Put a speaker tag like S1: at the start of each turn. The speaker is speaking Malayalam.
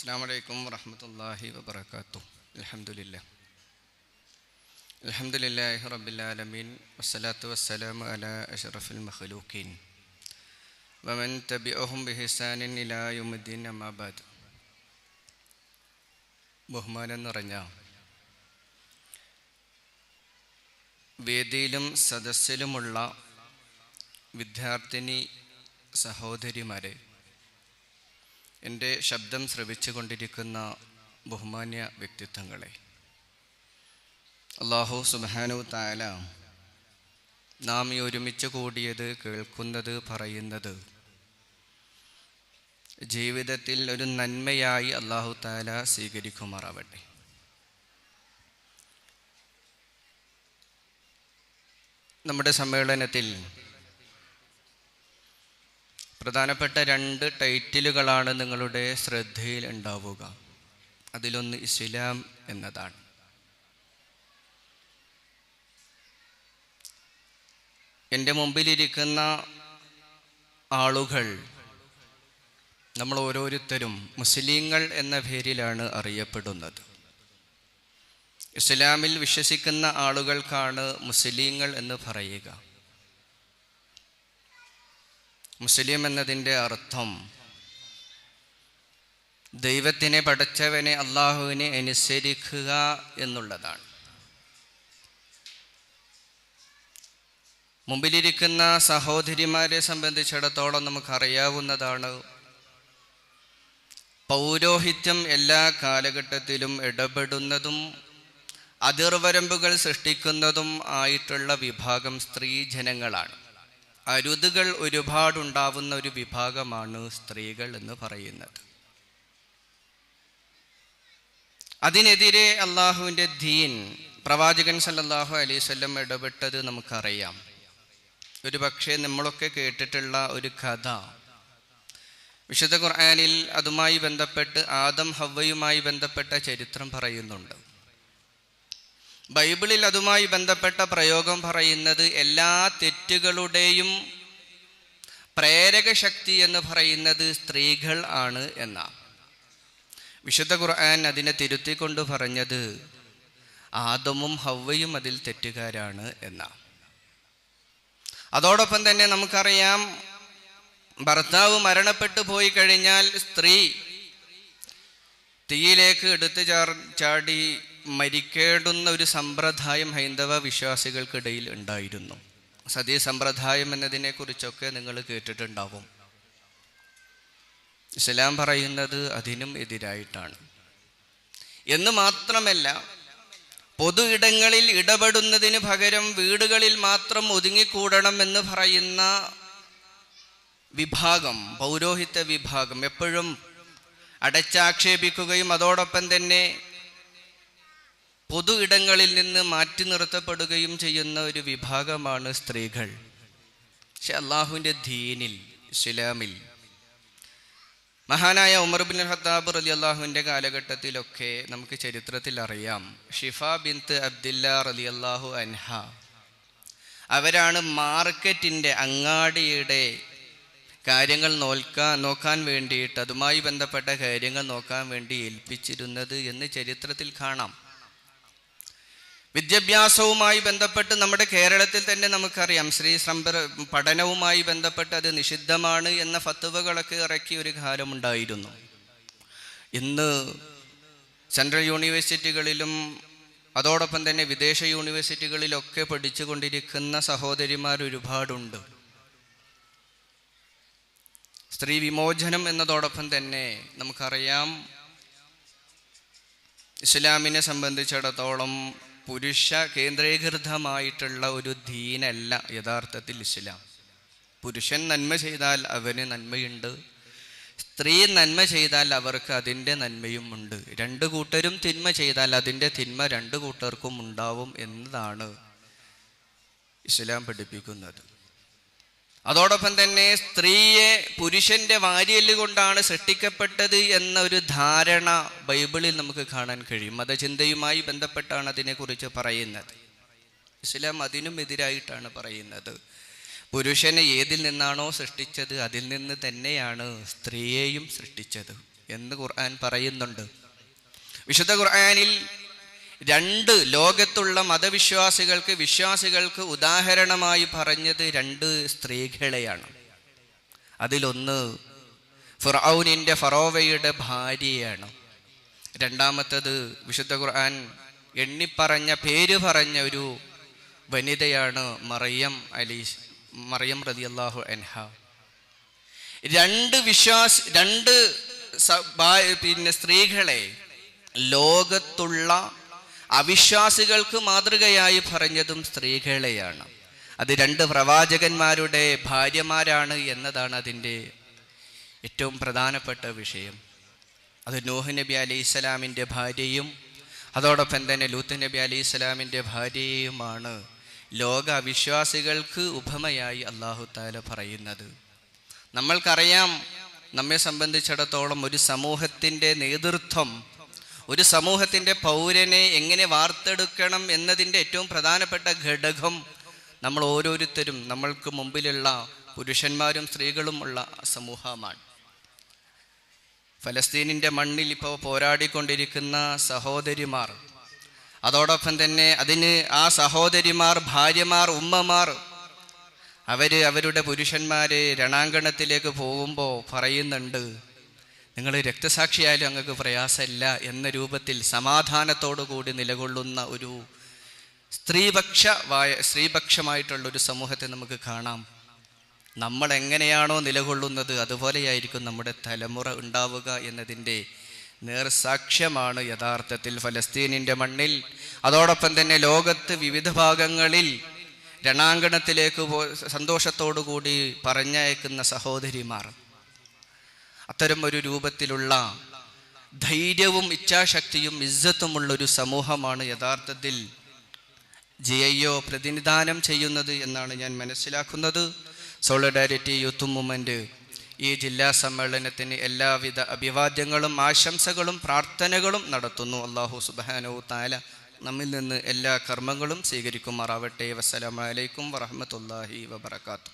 S1: السلام عليكم ورحمة الله وبركاته الحمد لله الحمد لله رب العالمين والصلاة والسلام على أشرف المخلوقين ومن تبعهم بإحسان إلى يوم الدين أما بعد ബഹുമാനം നിറഞ്ഞ വേദിയിലും സദസ്സിലുമുള്ള വിദ്യാർത്ഥിനി സഹോദരിമാരെ എന്റെ ശബ്ദം ശ്രവിച്ചുകൊണ്ടിരിക്കുന്ന ബഹുമാന്യ വ്യക്തിത്വങ്ങളെ അള്ളാഹു സുബാനു താല നാം ഈ ഒരുമിച്ച് കൂടിയത് കേൾക്കുന്നത് പറയുന്നത് ജീവിതത്തിൽ ഒരു നന്മയായി അള്ളാഹു താല സ്വീകരിക്കുമാറാവട്ടെ. നമ്മുടെ സമ്മേളനത്തിൽ പ്രധാനപ്പെട്ട രണ്ട് ടൈറ്റിലുകളാണ് നിങ്ങളുടെ ശ്രദ്ധയിൽ ഉണ്ടാവുക. അതിലൊന്ന് ഇസ്ലാം എന്നതാണ്. എന്റെ മുമ്പിലിരിക്കുന്ന ആളുകൾ നമ്മൾ ഓരോരുത്തരും മുസ്ലിങ്ങൾ എന്ന പേരിലാണ് അറിയപ്പെടുന്നത്. ഇസ്ലാമിൽ വിശ്വസിക്കുന്ന ആളുകൾക്കാണ് മുസ്ലിങ്ങൾ എന്ന് പറയുക. മുസ്ലിം എന്നതിന്റെ അർത്ഥം ദൈവത്തിനെ പഠിച്ചവനെ അള്ളാഹുവിനെ അനുസരിക്കുക എന്നുള്ളതാണ്. മുമ്പിലിരിക്കുന്ന സഹോദരിമാരെ സംബന്ധിച്ചിടത്തോളം നമുക്കറിയാവുന്നതാണ് പൗരോഹിത്യം എല്ലാ കാലഘട്ടത്തിലും ഇടപെടുന്നതും അതിർവരമ്പുകൾ സൃഷ്ടിക്കുന്നതും ആയിട്ടുള്ള വിഭാഗം സ്ത്രീ ജനങ്ങളാണ്. അരുതുകൾ ഒരുപാടുണ്ടാവുന്ന ഒരു വിഭാഗമാണ് സ്ത്രീകൾ എന്ന് പറയുന്നത്. അതിനെതിരെ അള്ളാഹുവിന്റെ ദീൻ പ്രവാചകൻ സല്ലാഹു അലൈഹി വസല്ലം ഇടപെട്ടത് നമുക്കറിയാം. ഒരു പക്ഷേ നമ്മളൊക്കെ കേട്ടിട്ടുള്ള ഒരു കഥ. വിശുദ്ധ ഖുർആാനിൽ അതുമായി ബന്ധപ്പെട്ട് ആദം ഹവ്വയുമായി ബന്ധപ്പെട്ട ചരിത്രം പറയുന്നുണ്ട്. ബൈബിളിൽ അതുമായി ബന്ധപ്പെട്ട പ്രയോഗം പറയുന്നത് എല്ലാ തെറ്റുകളുടെയും പ്രേരക ശക്തി എന്ന് പറയുന്നത് സ്ത്രീകൾ ആണ് എന്നാണ്. വിശുദ്ധ ഖുർആൻ അതിനെ തിരുത്തിക്കൊണ്ട് പറഞ്ഞത് ആദമും ഹവ്വയും അതിൽ തെറ്റുകാരാണ് എന്നാണ്. അതോടൊപ്പം തന്നെ നമുക്കറിയാം ഭർത്താവ് മരണപ്പെട്ടു പോയി കഴിഞ്ഞാൽ സ്ത്രീ തീയിലേക്ക് എടുത്തു ചാടി മരിക്കേണ്ടുന്ന ഒരു സമ്പ്രദായം ഹൈന്ദവ വിശ്വാസികൾക്കിടയിൽ ഉണ്ടായിരുന്നു. സതീ സമ്പ്രദായം എന്നതിനെക്കുറിച്ചൊക്കെ നിങ്ങൾ കേട്ടിട്ടുണ്ടാവും. ഇസ്ലാം പറയുന്നത് അതിനും എതിരായിട്ടാണ്. എന്ന് മാത്രമല്ല പൊതു ഇടങ്ങളിൽ ഇടപെടുന്നതിന് പകരം വീടുകളിൽ മാത്രം ഒതുങ്ങിക്കൂടണം എന്ന് പറയുന്ന വിഭാഗം പൗരോഹിത്യ വിഭാഗം എപ്പോഴും അടച്ചാക്ഷേപിക്കുകയും അതോടൊപ്പം തന്നെ പൊതു ഇടങ്ങളിൽ നിന്ന് മാറ്റി നിർത്തപ്പെടുകയും ചെയ്യുന്ന ഒരു വിഭാഗമാണ് സ്ത്രീകൾ. പക്ഷെ അള്ളാഹുവിന്റെ ദീനിൽ ഇസ്ലാമിൽ മഹാനായ ഉമർ ബിൻ ഹത്താബ് റലി അള്ളാഹുവിന്റെ കാലഘട്ടത്തിലൊക്കെ നമുക്ക് ചരിത്രത്തിൽ അറിയാം. ഷിഫ ബിൻത്ത് അബ്ദില്ല റലി അള്ളാഹു അൻഹ. അവരാണ് മാർക്കറ്റിന്റെ അങ്ങാടിയുടെ കാര്യങ്ങൾ നോക്കാൻ നോക്കാൻ വേണ്ടിയിട്ട് അതുമായി ബന്ധപ്പെട്ട കാര്യങ്ങൾ നോക്കാൻ വേണ്ടി ഏൽപ്പിച്ചിരുന്നത് എന്ന് ചരിത്രത്തിൽ കാണാം. വിദ്യാഭ്യാസവുമായി ബന്ധപ്പെട്ട് നമ്മുടെ കേരളത്തിൽ തന്നെ നമുക്കറിയാം. ശ്രീ സംബര പഠനവുമായി ബന്ധപ്പെട്ട് അത് നിഷിദ്ധമാണ് എന്ന ഫത്തുവകളൊക്കെ ഇറക്കിയ ഒരു കാലമുണ്ടായിരുന്നു. ഇന്ന് സെൻട്രൽ യൂണിവേഴ്സിറ്റികളിലും അതോടൊപ്പം തന്നെ വിദേശ യൂണിവേഴ്സിറ്റികളിലൊക്കെ പഠിച്ചുകൊണ്ടിരിക്കുന്ന സഹോദരിമാർ ഒരുപാടുണ്ട്. സ്ത്രീ വിമോചനം എന്നതോടൊപ്പം തന്നെ നമുക്കറിയാം ഇസ്ലാമിനെ സംബന്ധിച്ചിടത്തോളം പുരുഷ കേന്ദ്രീകൃതമായിട്ടുള്ള ഒരു ദീനല്ല യഥാർത്ഥത്തിൽ ഇസ്ലാം. പുരുഷൻ നന്മ ചെയ്താൽ അവന് നന്മയുണ്ട്. സ്ത്രീ നന്മ ചെയ്താൽ അവർക്ക് അതിന്റെ നന്മയും ഉണ്ട്. രണ്ട് കൂട്ടരും തിന്മ ചെയ്താൽ അതിന്റെ തിന്മ രണ്ട് കൂട്ടർക്കും ഉണ്ടാവും എന്നതാണ് ഇസ്ലാം പഠിപ്പിക്കുന്നത്. അതോടൊപ്പം തന്നെ സ്ത്രീയെ പുരുഷന്റെ വാര്യൽ കൊണ്ടാണ് സൃഷ്ടിക്കപ്പെട്ടത് എന്ന ഒരു ധാരണ ബൈബിളിൽ നമുക്ക് കാണാൻ കഴിയും. മതചിന്തയുമായി ബന്ധപ്പെട്ടാണ് അതിനെക്കുറിച്ച് പറയുന്നത്. ഇസ്ലാം അതിനും എതിരായിട്ടാണ് പറയുന്നത്. പുരുഷനെ ഏതിൽ നിന്നാണോ സൃഷ്ടിച്ചത് അതിൽ നിന്ന് തന്നെയാണ് സ്ത്രീയെയും സൃഷ്ടിച്ചത് എന്ന് ഖുർആൻ പറയുന്നുണ്ട്. വിശുദ്ധ ഖുർആനിൽ രണ്ട് ലോകത്തുള്ള മതവിശ്വാസികൾക്ക് വിശ്വാസികൾക്ക് ഉദാഹരണമായി പറഞ്ഞത് രണ്ട് സ്ത്രീകളെയാണ്. അതിലൊന്ന് ഫിറൌനിന്റെ ഫറോവയുടെ ഭാര്യയാണ്. രണ്ടാമത്തത് വിശുദ്ധ ഖുർആൻ എണ്ണിപ്പറഞ്ഞ പേര് പറഞ്ഞ ഒരു വനിതയാണ് മറിയം അലി മറിയം റതിയല്ലാഹു അൻഹ. രണ്ട് വിശ്വാസ് രണ്ട് പിന്നെ സ്ത്രീകളെ ലോകത്തുള്ള അവിശ്വാസികൾക്ക് മാതൃകയായി പറഞ്ഞതും സ്ത്രീകളെയാണ്. അത് രണ്ട് പ്രവാചകന്മാരുടെ ഭാര്യമാരാണ് എന്നതാണ് അതിന്റെ ഏറ്റവും പ്രധാനപ്പെട്ട വിഷയം. അത് നൂഹ് നബി അലൈഹി ഇസ്ലാമിന്റെ ഭാര്യയും അതോടൊപ്പം തന്നെ ലൂത്ത് നബി അലൈഹി ഇസ്ലാമിന്റെ ഭാര്യയുമാണ് ലോക അവിശ്വാസികൾക്ക് ഉപമയായി അള്ളാഹു താല പറയുന്നത്. നമ്മൾക്കറിയാം നമ്മെ സംബന്ധിച്ചിടത്തോളം ഒരു സമൂഹത്തിന്റെ നേതൃത്വം ഒരു സമൂഹത്തിന്റെ പൗരനെ എങ്ങനെ വാർത്തെടുക്കണം എന്നതിന്റെ ഏറ്റവും പ്രധാനപ്പെട്ട ഘടകം നമ്മൾ ഓരോരുത്തരും നമ്മൾക്ക് മുമ്പിലുള്ള പുരുഷന്മാരും സ്ത്രീകളുമുള്ള സമൂഹമാണ്. ഫലസ്തീനിന്റെ മണ്ണിൽ ഇപ്പോൾ പോരാടിക്കൊണ്ടിരിക്കുന്ന സഹോദരിമാർ അതോടൊപ്പം തന്നെ അതിന് ആ സഹോദരിമാർ ഭാര്യമാർ ഉമ്മമാർ അവർ അവരുടെ പുരുഷന്മാരെ രണാങ്കണത്തിലേക്ക് പോകുമ്പോൾ പറയുന്നുണ്ട് നിങ്ങൾ രക്തസാക്ഷിയായാലും അങ്ങക്ക് പ്രയാസമില്ല എന്ന രൂപത്തിൽ സമാധാനത്തോടു കൂടി നിലകൊള്ളുന്ന ഒരു സ്ത്രീപക്ഷ വായ സ്ത്രീപക്ഷമായിട്ടുള്ള ഒരു സമൂഹത്തെ നമുക്ക് കാണാം. നമ്മൾ എങ്ങനെയാണോ നിലകൊള്ളുന്നത് അതുപോലെയായിരിക്കും നമ്മുടെ തലമുറ ഉണ്ടാവുക എന്നതിന്റെ നേർസാക്ഷ്യമാണ് യഥാർത്ഥത്തിൽ ഫലസ്തീനിന്റെ മണ്ണിൽ. അതോടൊപ്പം തന്നെ ലോകത്ത് വിവിധ ഭാഗങ്ങളിൽ രണാങ്കണത്തിലേക്ക് പോ സന്തോഷത്തോടു കൂടി പറഞ്ഞയക്കുന്ന സഹോദരിമാർ. അത്തരം ഒരു രൂപത്തിലുള്ള ധൈര്യവും ഇച്ഛാശക്തിയും ഇജ്ജത്തുമുള്ള ഒരു സമൂഹമാണ് യഥാർത്ഥത്തിൽ ജി ഐ ഒ പ്രതിനിധാനം ചെയ്യുന്നത് എന്നാണ് ഞാൻ മനസ്സിലാക്കുന്നത്. സോളിഡാരിറ്റി യൂത്ത് മൂവ്മെന്റ് ഈ ജില്ലാ സമ്മേളനത്തിന് എല്ലാവിധ അഭിവാദ്യങ്ങളും ആശംസകളും പ്രാർത്ഥനകളും നടത്തുന്നു. അള്ളാഹു സുബാനോ താല നമ്മിൽ നിന്ന് എല്ലാ കർമ്മങ്ങളും സ്വീകരിക്കുമാറാവട്ടെ. വസ്സലാമലൈക്കും വറഹമത്തല്ലാഹി വബർക്കാത്തു